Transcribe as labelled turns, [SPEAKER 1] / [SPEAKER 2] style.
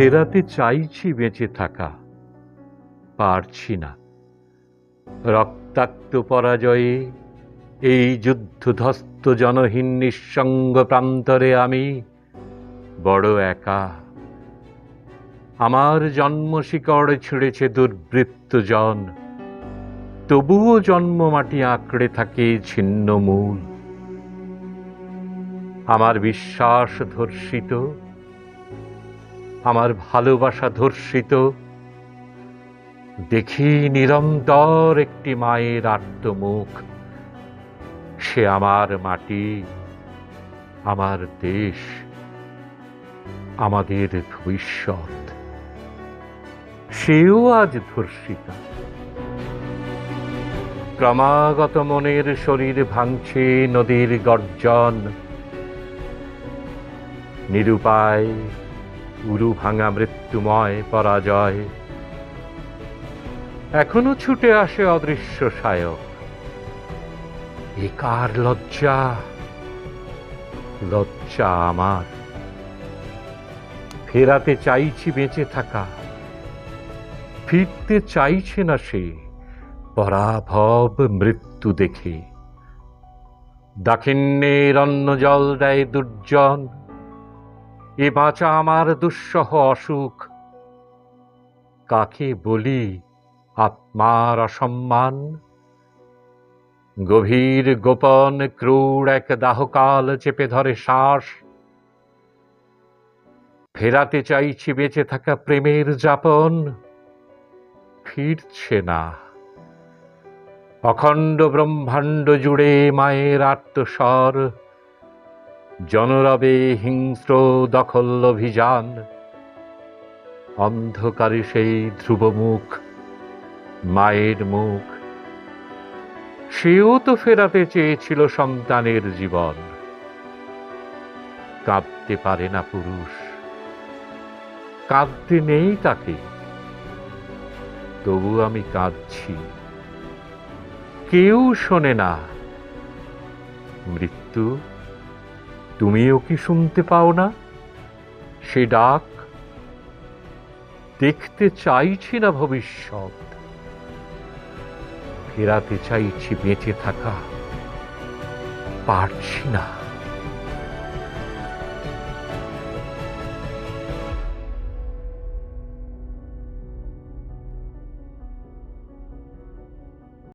[SPEAKER 1] ফেরাতে চাইছি বেঁচে থাকা। পারছি না। রক্তাক্ত পরাজয়ে এই যুদ্ধধস্ত জনহীন নিঃসঙ্গ প্রান্তরে আমি বড় একা। আমার জন্ম শিকড় ছিঁড়েছে দুর্বৃত্ত জন। তবুও জন্ম মাটি আঁকড়ে থাকে ছিন্নমূল। আমার বিশ্বাস ধর্ষিত। আমার ভালোবাসা ধর্ষিত। দেখি নিরন্তর একটি মায়ের আত্মমুখ। সে আমার মাটি, আমার দেশ, আমাদের ভবিষ্যৎ। সেও আজ ধর্ষিতা। ক্রমাগত মনের শরীর ভাঙছে নদীর গর্জন। নিরুপায় উরু ভাঙা মৃত্যুময় পরাজয়। এখনও ছুটে আসে অদৃশ্য সায়ক। এ কার লজ্জা? লজ্জা আমার। ফেরাতে চাইছি বেঁচে থাকা। ফিরতে চাইছে না সে পরাভব মৃত্যু দেখে। দাক্ষিণ্যের অন্ন জল দেয় দুর্জন। এ বাঁচা আমার দুঃসহ অসুখ। কাকে বলি আত্মার অসম্মান? গভীর গোপন ক্রূর এক দাহকাল চেপে ধরে শ্বাস। ফেরাতে চাইছি বেঁচে থাকা প্রেমের যাপন। ফিরছে না। অখণ্ড ব্রহ্মাণ্ড জুড়ে মায়ের আত্মস্বর। জনরবে হিংস্র দখল অভিযান অন্ধকারে সেই ধ্রুব মুখ মায়ের মুখ। সেও তো ফেরাতে চেয়েছিল সন্তানের জীবন। কাঁদতে পারে না পুরুষ। কাঁদতে নেই তাকে। তবু আমি কাঁদছি। কেউ শোনে না। মৃত্যু তুমিও কি শুনতে পাও না? সে ডাক দেখতে চাইছি না ভবিষ্যৎ। ফেরাতে চাইছি বেঁচে থাকা। পারছি না।